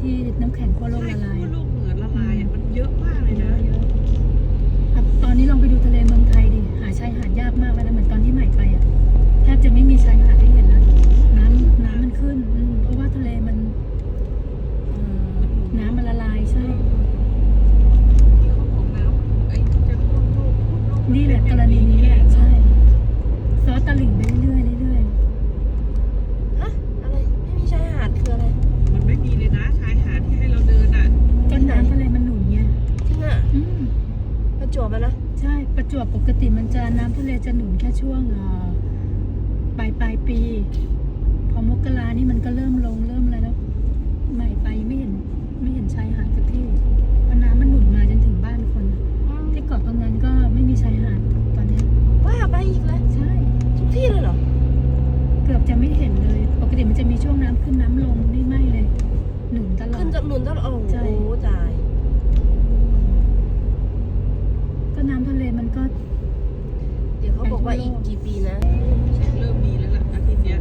ที่น้ำแข็งขั้วโลกใช่ละลาย บอะนะ ใช่ประจวบปกติมันจะน้ำทะเลจะหนุนแค่ช่วงเอ่อปลายปลายปี พอมกรานี่มันก็เริ่มลงเริ่มอะไรแล้ว ใหม่ไปไม่เห็นไม่เห็นชายหาดสักที่เพราะน้ำมันหนุนมาจนถึงบ้านคน ที่เกาะพังงานก็ไม่มีชายหาดตอนเนี้ยว่าไปอีกแล้วใช่ทุกที่เลยเหรอเกือบจะไม่เห็นเลย ปกติมันจะมีช่วงน้ำขึ้นน้ำลงนี่ไม่เลย หนุนตลอขึ้ดนจากหนุนตลอดโอ้ใช่โหตาย ก็น้ำทะเลมันก็ เดี๋ยวเขาบอกว่าอีกกี่ปีนะ เริ่มมีแล้วล่ะอาทิตย์เนี้ย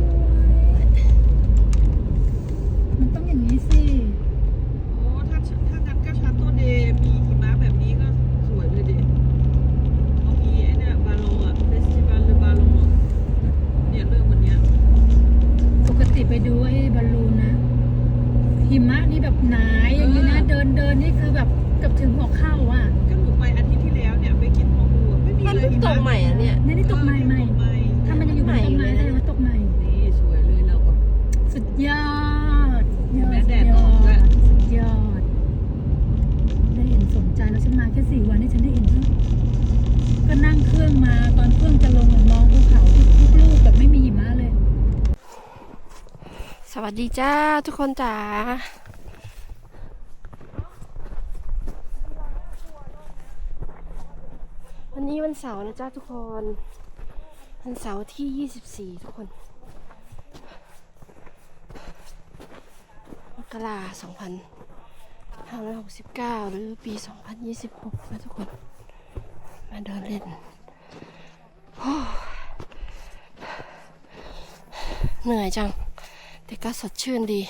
มันต้องอย่างนี้สิ โอ้ถ้าถ้างั้นก็ชาโตเดย์มีหิมะแบบนี้ก็สวยเลยเด็เขามีไอ้เนี่ยบาโลอะเฟสติวัลหรือบาโลอะเนี่ยเริ่มวันเนี้ย ปกติไปดูไอ้บอลลูนนะ หิมะนี่แบบหนาอย่างนี้นะ เดินเดินนี่คือแบบเกือบถึงหัวเข่าอะ ก็หนูไปอาทิตย์ที่แล้วเนี่ยไปกินของดูอะไม่มี มัน เลย เพิ่งตกใหม่อะเนี่ย ไม่ได้ตกใหม่ใหม่ ตกใหม่ ถ้ามันยังอยู่บนต้นไม้ได้มันตกใหม่ นี่สวยเลยเราอะ สุดยอดยอ แม้ ด แด สุ ด ดย อ อ อกด้วย ดสุดยอด ได้เห็นสนใจแล้วฉันมาแค่สี่วันนี่ฉันได้เห็นทั้งก็นั่งเครื่องมาตอนเครื่องจะลงอะมองภูเขาทุกทุกลูกแบบไม่มีหิมะเลย ส วัสดีจ้าทุกคนจ๋าวันนี้วันเสาร์นะจ้าทุกคน วันเสาร์ที่ 24 ทุกคนมกราสองพันห้าร้อยหกสิบเก้าหรือปี2026นะทุกคน มาเดินเล่นเหนื่อยจัง แต่ก็สดชื่นดี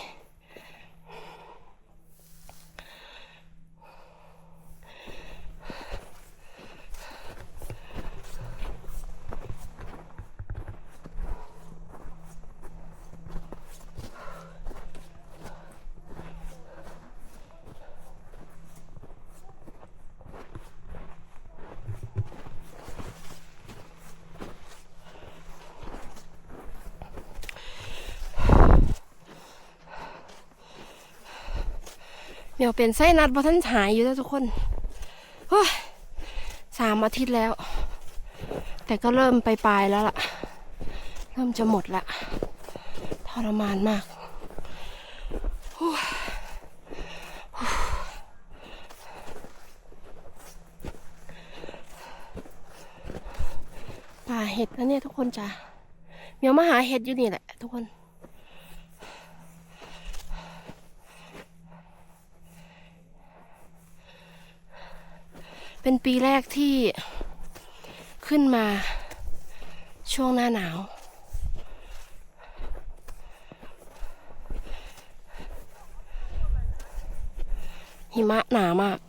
เดี๋ยวเป็นไส้นัดบอท่านหายอยู่แล้วทุกคนโอ้ยสามอาทิตย์แล้ว แต่ก็เริ่มไปปลายแล้วล่ะ เริ่มจะหมดละทรมานมากป่าเห็ดนะเนี่ยทุกคนจ้ะเมียวมาหาเห็ดอยู่นี่แหละทุกคน เป็นปีแรกที่ขึ้นมาช่วงหน้าหนาว หิมะหนามาก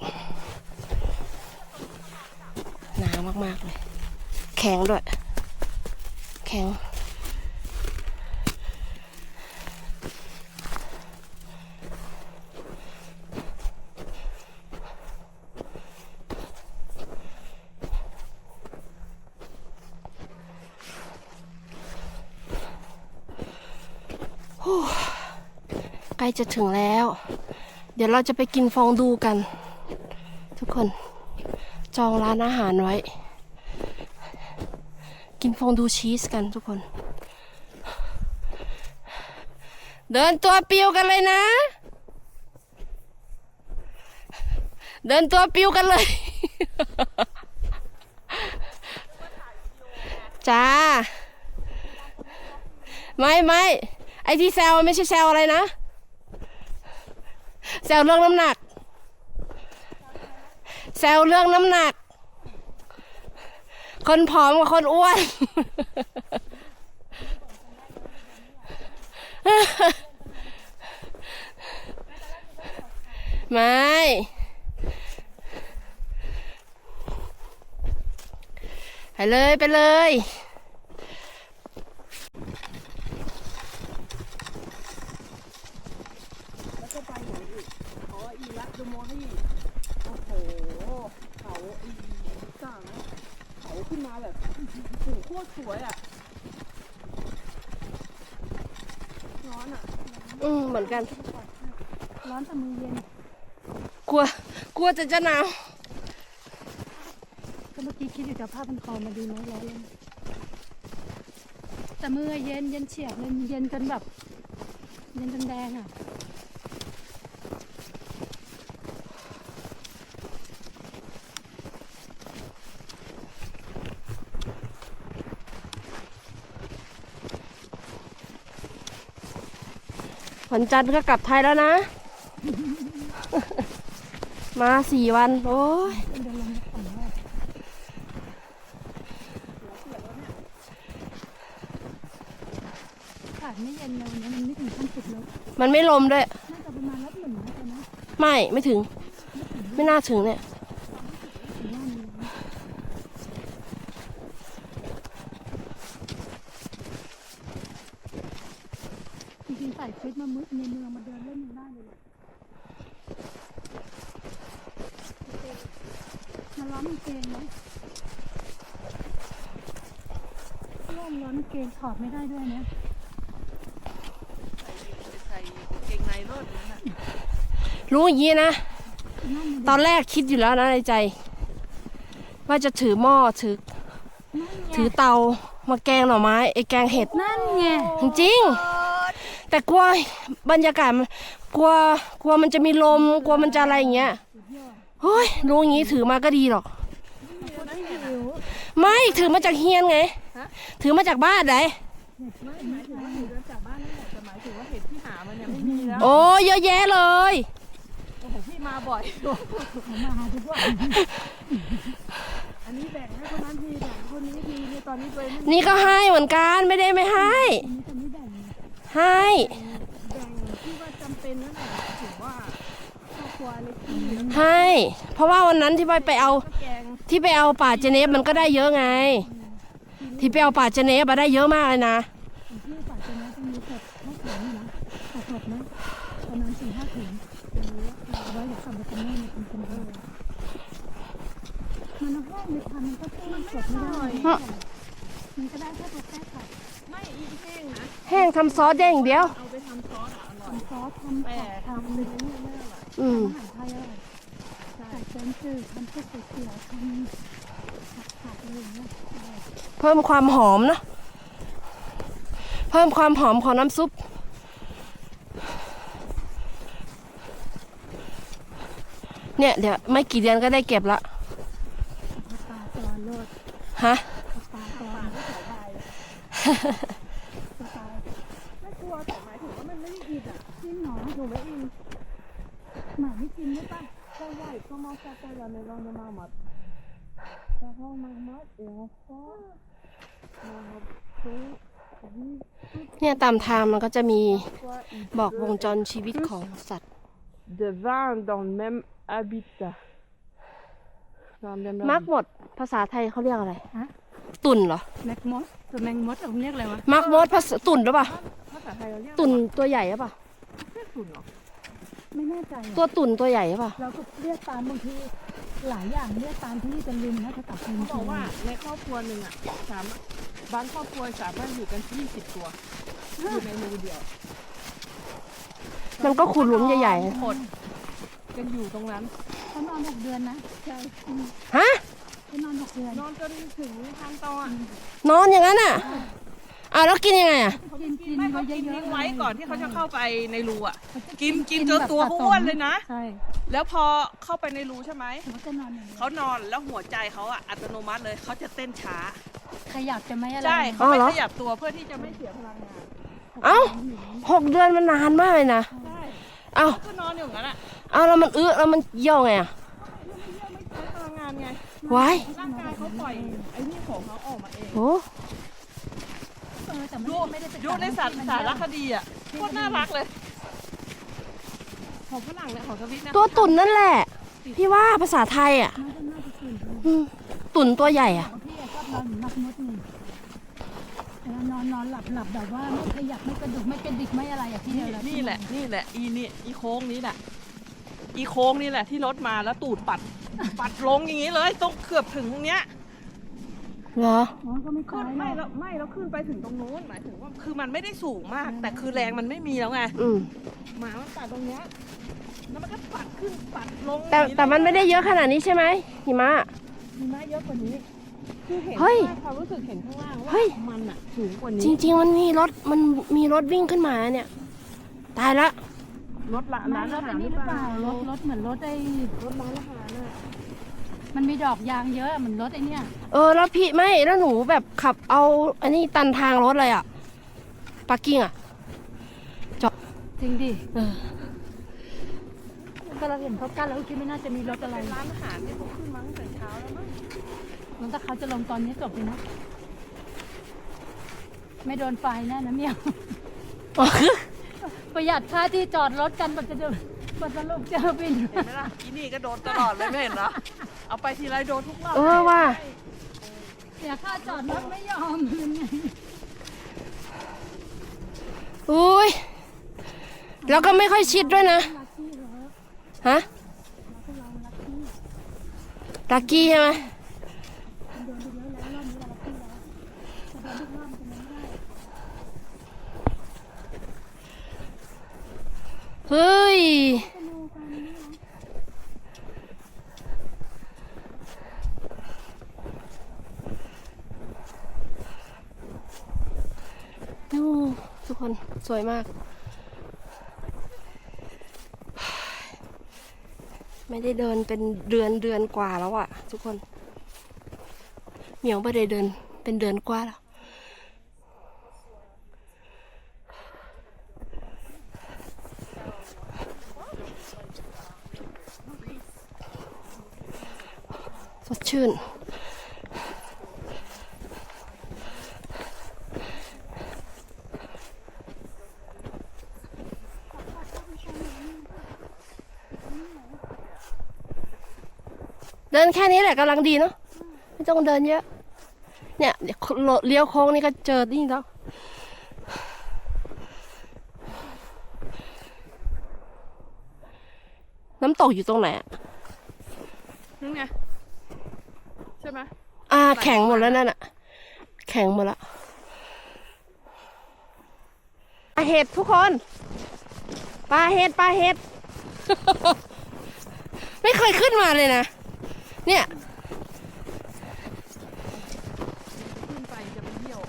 หนามากๆเลย แข็งด้วย แข็ง จะถึงแล้ว เดี๋ยวเราจะไปกินฟองดูกัน ทุกคน จองร้านอาหารไว้ กินฟองดูชีสกันทุกคน เดินตัวปิวกันเลยนะ เดินตัวปิวกันเลย จ้า ไม่ไม่ไอที่แซวไม่ใช่แซวอะไรนะ ซวเรื่องน้ำหนัก แซวเรื่องน้ำหนัก คนผอมกับคนอ้วน ไม่ ไปเลย ไปเลย แล้วก็ไปไหนอีกอ๋อ อีรักดูโมนี่ โอ้โห เขาอีสั่งเขาขึ้นมาแบบโอ้โหโคตรสวยอะ ร้อนอะ อืมเหมือนกัน ร้อนแต่มือเย็น กลัว กลัวจะจะหนาว ก็เมื่อกี้คิดอยู่จะเอาผ้าพันคอมาดีไหมร้อนเลยแต่มือเย็นเย็นเฉียบเลยเย็นจนแบบ เย็นจนแดงอะ วันจันทร์ก็กลับไทยแล้วนะ มาสี่วัน โอ้ยเดินลงมาก่อนว่าอากาศไม่เย็นเลยนะมันไม่ถึงขั้นสุดแล้วมันไม่ลมด้วย น่าจะประมาณรับหนึ่งนะจ๊ะนะไม่ ไม่ถึง ไม่น่าถึงเนี่ย ถึงว่ามีนะจริงๆใส่ชุดมามึในเมืองมาเดินเล่นยังได้เลยแหละมัน ร้อนกางเกงไหมร่มร้อนกางเกงถอดไม่ได้ด้วยนะใส่เกงในรถนั่นน่ะรู้อย่างนี้นะ นั่นมันตอนแรกคิดอยู่แล้วนะในใจ ว่าจะถือหม้อถือ ถือเตามาแกงหน่อไม้ไอ้แกงเห็ด นั่นไงจริงๆแต่กลัวบรรยากาศมันกลัวกลัวมันจะมีลมกลัวมันจะอะไรอย่างเงี้ยเฮ้ยรู้อย่างนี้ถือมาก็ดีหรอก ไม่ถือมาจากเฮียนไง ถือมาจากบ้านไหนไม่หมายถึงว่าอยู่เดินจากบ้านนี่แหละแต่หมายถึงว่าเห็ดที่หามันเนี่ยไม่มีแล้วโอ้เยอะแยะเลยโอ้โหพี่มาบ่อยผมมาหาทุกวันอันนี้แบ่งให้คนนั้นทีแบ่งคนนี้ทีนี่ตอนนี้ตัวเองไม่นี่ก็ให้เหมือนกันไม่ได้ไม่ให้ อันนี้จะไม่แบ่งนะให้ แบ่งที่ว่าจำเป็นนั่นแหละถือว่าค รอบครัวเล็กที่แล้วให้เพราะว่าวันนั้นที่ไปไปเอาก็แกงที่ไปเอาป่าเจเนฟมันก็ได้เยอะไง ที่ไปเอาป่าเจเนฟมาได้เยอะมากเลยนะผมที่ฝากจะนะจะมีสดห้าถุงนะสดสดนะประมาณสี่ห้าถุงเอาไว้เดี๋ยวกลับมาทำแม่มาทำคนเดียวมันเอาแห้งไปทำมันก็สู้มันสดไม่ได้ฮะมันก็ได้แค่ตัวแค่ผัดไม่อีแห้งนะ แห้งทำซอสได้อย่างเดียว เอาไปทำซอสอะอร่อยทำซอสทำแต่ผัดทำทำในเลยนี้ไม่อร่อย อืมอาหารไทยอร่อยใส่แกงจืดทำพวกก๋วยเตี๋ยวทำผัดผัดอะไรอย่างเงี้ยอร่อยเพิ่มความหอมเนาะเพิ่มความหอมของน้ำซุป เนี่ยเดี๋ยวไม่กี่เดือนก็ได้เก็บละปลาตอนโลดฮะ ปลาตอนไม่ขายใบปลา ไม่กลัวแต่หมายถึงว่ามันไม่ได้อินอะ จิ้มหนอ หนูไม่อิน หมาไม่กินได้ปะ Très bien, il commence à faire la maison de marmotte. Ça rend marmotte et enfant. Marmotte, vie, เนี่ยตามทางมันก็จะมี soit il บอกวง peut จรชีวิตของสัตว์ de 20 dans le même habitat. Dans le même มัก habitat. หมดภาษาไทยเขาเรียกอะไร ฮะ ตุ่นเหรอ แมกมดตัวแมงมดเอาเรียกอะไรวะ มักมดภาษาตุ่นหรือเปล่า ภาษาไทยเราเรียกตุ่นตัวใหญ่หรือเปล่าเรียกตุ่นเหรอ ไม่แน่ใจตัวตุ่นตัวใหญ่หรือเปล่าเราก็เรียกตามบางทีหลายอย่างเรียกตามที่จะลืมนะภาษาไทยเขาบอกว่าในครอบครัวหนึ่งอะสามารถบางครอบครัวสามารถอยู่กัน20ตัวอยู่ในรูเดียวมันก็ขุดหลุมใหญ่หมดกันอยู่ตรงนั้นเขานอนหกเดือนนะใช่ๆฮะเขานอนหกเดือนนอนจนถึงทางตอนนอนอย่างนั้นอะ อ้าวแล้วกินยังไงอะกินกินไม่เขากินทิ้งไว้ก่อนที่เขาจะเข้าไปในรูอะ กินกินจนตัวเขาอ้วนเลยนะ ใช่ แล้วพอเข้าไปในรูใช่ไหมเขานอนอย่างนี้เขานอนแล้วหัวใจเขาอะอัตโนมัติเลยเขาจะเต้นช้า ขยับจะไหมอะไรใช่เขาไม่ขยับตัวเพื่อที่จะไม่เสียพลังงานเอ้าหกเดือนมันนานมากเลยนะใช่เอ้าก็นอนอยู่งั้นอะเอ้าแล้วมันอื้อแล้วมันเยี่ยวไงอะใช้พลังงานไงว้ร่างกายเขาปล่อยไอ้นี่ของเขาออกมาเองโอ้ ดูไม่ได้ไปดูในสารมันสารเยอะคดีอะโคตรน่ารักเลย ของฝรั่งเนี่ยของสวิตนะตัวตุ่นนั่นแหละ พี่ว่าภาษาไทยอะน่าจะน่าจะตื่นอืมตุ่นตัวใหญ่อะ พี่ชอบนอนหนักมดนี่เวลานอนนอนหลับหลับแบบว่าไม่ขยับไม่กระดุกไม่กระดิกไม่อะไรอะพี่นี่เดียวนี่แหละนี่แหละอีนี่อีโค้งนี้แหละอีโค้งนี่แหละที่รถมาแล้วตูดปัด ปัดลงอย่างนี้เลยต้องเกือบถึงตรงเนี้ย เหรออ๋อก็ไม่ขึ้ตานยไม่หรแล้อกวไม่แล้วขึ้นไปถึงตรงนู้นหมายถึงว่าคือมันไม่ได้สูงมาก แต่คือแรงมันไม่มีแล้วไงอืมหมามันปัดตรงเนี้ยแล้วมันก็ปัดขึ้นปัดลงแต่แต่มันไม่ได้เยอะขนาดนี้ใช่ไหมหิมะ มีไม้เยอะกว่านี้คือเห็นเฮ้ยว่าความรู้สึกเห็นข้างล่างว่าเฮ้ยมันอะสูงกว่านี้จริง ๆ มันมีรถมันมีรถวิ่งขึ้นมาเนี่ย ตายละ รถละไม่ร้านรอาถหาอัรนหนี้รือหรือเปเปล่าล่ารถรถเหมือนรถไอ้รถร้านอาหารน่ะ มันมีดอกยางเยอะเหมือนรถไอ้เนี่ยเออแล้วพี่ไม่แล้วหนูแบบขับเอาอันนี้ตันทางรถเลยอะปักกิ้งอะจริงดิเออถ้าเราเห็นเขากั้นเราก็คิดไม่น่าจะมีรถอะไรร้านอาหารที่เขาขึ้นมาตั้งแต่เช้าแล้วมั้งมันถ้าเขาจะลงตอนนี้จบเลยนะ ไม่โดนไฟแน่นะเมียวอ๋อคือประหยัดค่าที่จอดรถกันปัจจุบัน ปัจจุบันเจอบินเห็นไหมล่ะอีนี่ก็โดนตลอดเลยไม่เห็นเหรอ เอาไปทีไรโดนทุกรอบเออว่าเสียค่าจอดรถไม่ยอมยังไงอุ้ย แล้วก็ไม่ค่อยชิดด้วยนะ ฮะ ลักกี้ใช่ไหม เฮ้ย ดูทุกคนสวยมาก ไม่ได้เดินเป็นเดือนเดือนกว่าแล้วอะทุกคน เหมียวไม่ได้เดินเป็นเดือนกว่าแล้ว สดชื่น เดินแค่นี้แหละกำลังดีเนาะไม่ต้องเดินเยอะ เนี่ยเดี๋ยวเลี้ยวโค้งนี่ก็เจอนี่แล้วน้ำตกอยู่ตรงไหนอะนั่นไงใช่ไหมอ่า แข็งหมดแล้วนั่นอะแข็งหมดแล้วปลาเห็ดทุกคนปลาเห็ดปลาเห็ด ไม่เคยขึ้นมาเลยนะ เนี่ยขึ้นไปจะไปเที่ยว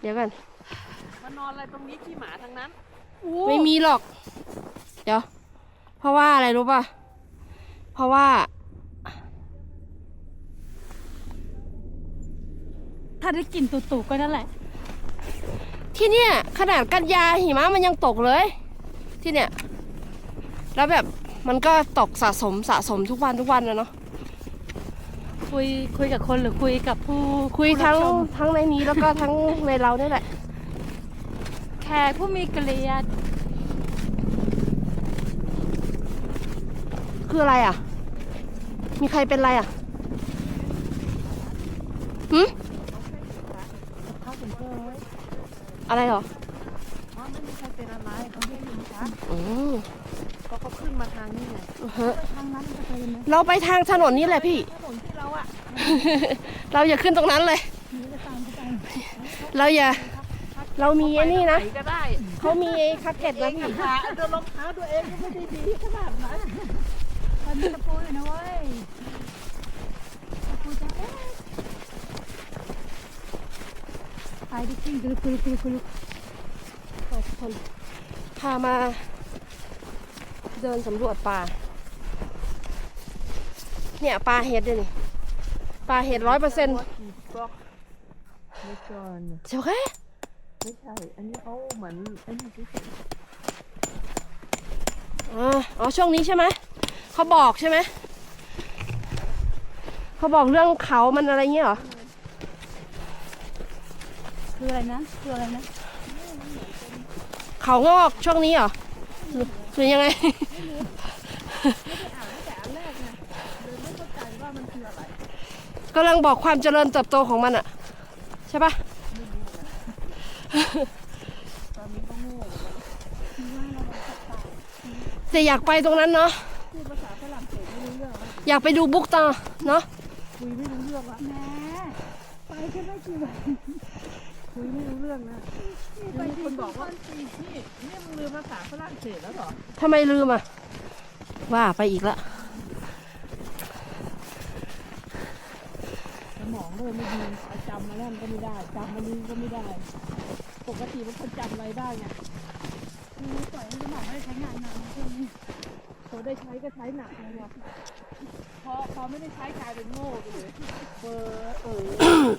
เดี๋ยวกันมานอนอะไรตรงนี้ขี้หมาทั้งนั้นไม่มีหรอก เดี๋ยว เพราะว่าอะไรรู้ป่ะ เพราะว่า ถ้าได้กลิ่นตุ่ๆก็นั่นแหละ ที่เนี่ย ขนาดกันยาหิมะมันยังตกเลย ที่เนี่ย แล้วแบบ มันก็ตกสะสมสะสมทุกวันทุกวันนะเนาะคุยคุยกับคนหรือคุยกับผู้คุยทั้งผู้รับชมทั้งในนี้แล้วก็ทั้งในเราเนี่ยแหละ แขกผู้มีเกียรติคืออะไรอะ มีใครเป็นอะไรอะหืมเข้าถึงเพื่ออะไรเหรอ อ๋อ ไม่มีใครเป็นอะไรเขาไม่ยินชัดอืมเพราะเขาขึ้นมาทางนี้ไงอือฮะทางนั้นจะไปไหมเราไปทางถนนนี้แหละพี่ ถนนที่เราอะเราอย่าขึ้นตรงนั้นเลยหรือจะตามเขาไปเราอย่า เรามีไอ้นี่นะไปก็ได้เขามีไอ้คักเก็ตนะพี่ ขาเดินรองเท้าตัวเองก็ไม่ได้ดีขนาดนั้นมันมีตะปูอยู่นะเว้ยตะปูจะเอ๊ะไปดิขึ้นกรึกกรึกกรึกกรึกทุกคนพามา เดินสำรวจป่า เนี่ยปลาเห็ดเลยนี่ปลาเห็ดร้อยเปอร์เซ็นต์ไม่ก่อนเจ้าแค่ไม่ใช่ อันนี้เขาเหมือนไอ้นี่ที่อ๋ออ๋อช่วงนี้ใช่ไหมเขาบอกใช่ไหมเขาบอกเรื่องเขามันอะไรเงี้ยเหรอ คืออะไรนะคืออะไรนะเขางอกช่วงนี้เหรอ หรือหรือยังไงกำลังบอกความเจริญเติบโตของมันอะใช่ปะแต่อยากไปตรงนั้นเนาะอยากไปดูบุกต่อเนาะคุยไม่รู้เรื่องละแหมไปแค่ไม่กี่วัน คุยไม่รู้เรื่องนะยังมีคนบอกว่านี่นี่มึงลืมภาษาฝรั่งเศสแล้วเหรอทำไมลืมอะ ว่าไปอีกละสมองเลยไม่ดีจำมาแล้วก็ไม่ได้จำมานี้ก็ไม่ได้ ปกติมันคนจำอะไรได้ไงคือปล่อยให้สมองไม่ได้ใช้งานนานช่วงนี้พอได้ใช้ก็ใช้หนักเลยไงพอพอไม่ได้ใช้กลายเป็นโง่ไปเลยเบอร์เออ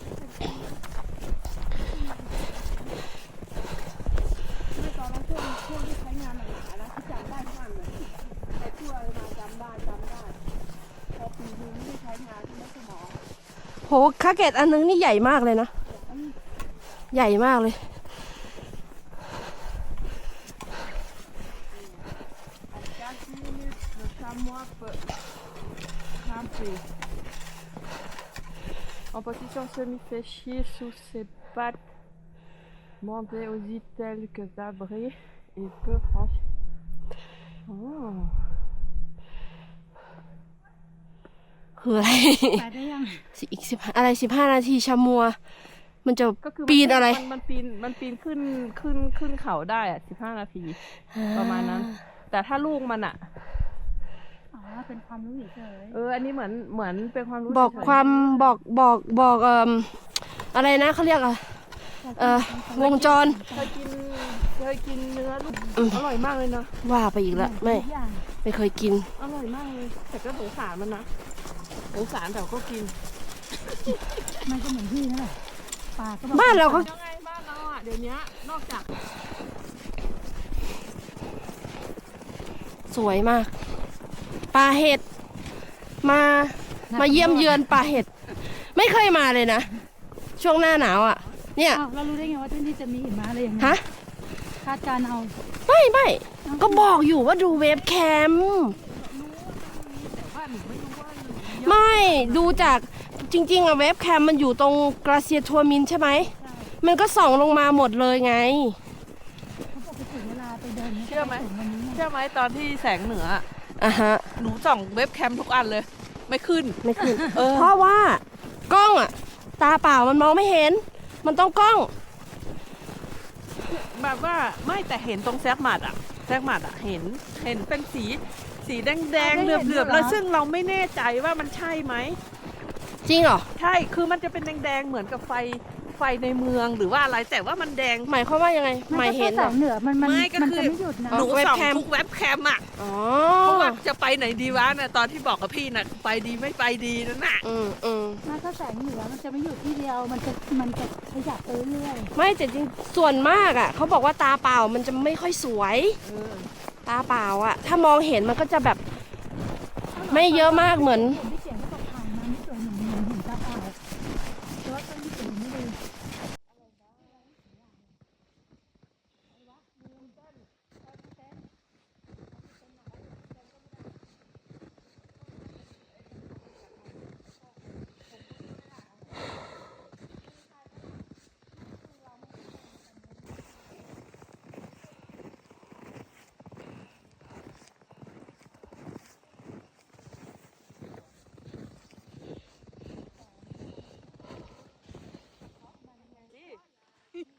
โหคาเกตอันนึงนี่ใหญ่มากเลยนะ ใหญ่มากเลย 4 minutes, le chamois peut grimper. En position semi-fléchie sous ses pattes, monter aussi quelques abris et peut franchir. Oh. คืออะไร ไปได้ยัง อีกสิบอะไรสิบห้านาทีชามัว มันจะก็คือปีนอะไร มันมันปีนมันปีนขึ้นขึ้นขึ้นเขาได้อะสิบห้านาที ประมาณนั้น แต่ถ้าลูกมันอะอ๋อ เป็นความรู้เฉยเอออันนี้เหมือนเหมือนเป็นความรู้บอกเฉยๆความบอกบอกบอกเอ่มอะไรนะเขาเรียกอะเออวงจรเคยกินเคยกินเนื้อลูกอร่อยมากเลยนะว่าไปอีกละไม่ทุกอย่างไม่เคยกิน อร่อยมากเลยแต่ก็สงสารมันนะ สงสารแต่ก็กิน มันก็เหมือนพี่นั่นแหละปลาก็บอกบ้านเราก็ยังไงบ้านเราอะเดี๋ยวนี้นอกจากสวยมากปลาเห็ดมามาเยี่ยมเยือนปลาเห็ด ไม่เคยมาเลยนะ ช่วงหน้าหนาวอะ เนี่ย อ้าวเรารู้ได้ไงว่าที่นี่จะมีหิมะอะไรอย่างเงี้ฮะยคาดการณ์เอา ไม่ไม่ก็บอกอยู่ว่าดูเว็บแคม บ้านหนูไม่รู้ว่า ไม่ดูจากจริง ๆอะเว็บแคมมันอยู่ตรงกราเซียทัวมินใช่ไหม มันก็ส่องลงมาหมดเลยไงเขาบอกไปถึงเวลาไปเดินเชื่อไหมถึงวันนี้ไงเชื่อไหมตอนที่แสงเหนืออะอะฮะ หนูส่องเว็บแคมทุกอันเลย ไม่ขึ้น ไม่ขึ้นเพราะว่ากล้องอะตาเปล่ามันมองไม่เห็น มันต้องกล้อง แบบว่าไม่แต่เห็นตรงแซกหมัดอะแซกหมัดอะเห็นเห็นเป็นสี สีแดงแดงๆเหลือบๆแล้วซึ่งเราไม่แน่ใจว่ามันใช่ไหม จริงเหรอ ใช่ คือมันจะเป็นแดงๆ เหมือนกับไฟไฟในเมืองหรือว่าอะไร แต่ว่ามันแดง หมายความว่ายังไง ไม่เห็นแสเหรองเหนือมันมันไม่ก็มันคือ จะไม่หยุดนะ หนูเว็บส่องแคม ทุกเว็บแคมอะอ๋อเพราะว่าจะไปไหนดีวะน่ะตอนที่บอกกับพี่น่ะไปดีไม่ไปดีนั่นน่ะ อืมอืมถ้าถ้าแสงเหนือมันจะไม่หยุดที่เดียว มันจะมันจะขยับไปเรื่อยไม่แต่จริงส่วนมากอะเขาบอกว่าตาเปล่ามันจะไม่ค่อยสวยเออ ตาเปล่าอะถ้ามองเห็นมันก็จะแบบไม่เยอะมากเหมือน เห็นที่เขียนที่บอกผ่านมาไม่สวยเหมือนเหมือนหินตาเปล่าแต่ว่าต้นที่เขียนไม่ดี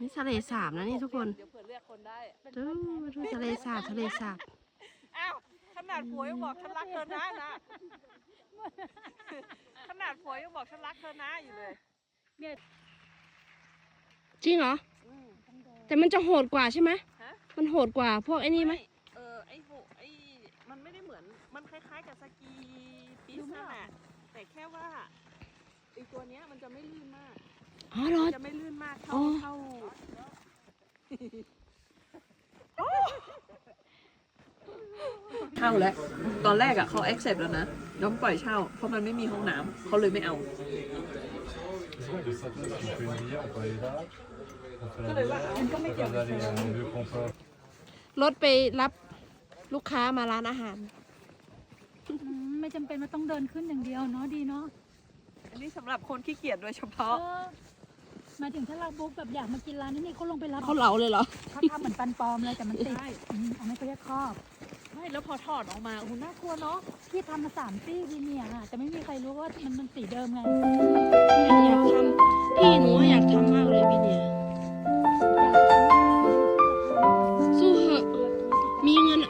นี่ ทะเลสาบนะนี่ทุกคนเดี๋ยวเผื่อเรียกคนได้ดูดูทะเลสาบทะเลสาบอ้าวขนาดผัวยังบอกฉันรักเธอนะนะขนาดผัวยังบอกฉันรักเธอนะอยู่เลย จริงเหรอ แต่มันจะโหดกว่าใช่ไหมฮะ มันโหดกว่าพวกไอ้นี่ไหมเออไอโหไอมันไม่ได้เหมือนมันคล้ายๆกับสกีปีสนั่นแหละแต่แค่ว่าไอตัวเนี้ยมันจะไม่ลื่นมาก อ๋อเหรอมันจะไม่ลื่นมากอ๋เท่าอเท่าเช่าแล้ว ตอนแรกอะเขา accept แล้วนะน้องปล่อยเช่า เพราะมันไม่มีห้องน้ำเขาเลยไม่เอา Ouais, le sapin, si on fait une rivière, on peut aller là. On fait la Allez, rivière, voilà. on peut aller à un vieux comptoir. รถไปรับลูกค้ามาร้านอาหาร อืมไม่จำเป็นว่าต้องเดินขึ้นอย่างเดียวเนาะดีเนาะอันนี้สำหรับคนขี้เกียจโดยเฉพาะ เออ มายถึงถ้าเราบุ๊กแบบอยากมากินร้านนี้นี่เขาลงไปรับเขาเหลาเลยเหรอเขาทำเหมือนปันปอมเลยแต่มันติดใช่ อืมอันนี้ยกครอบ ไม่แล้วพอถอดออกมาโอ้โหน่ากลัวเนาะพี่ทำมาสามซี่ทีเนี่ยอะแต่ไม่มีใครรู้ว่ามันมันสีเดิมไง อยากทำพี่หนูอยากทำมากเลยพี่เนี่ยสู้เหอะมีเงิน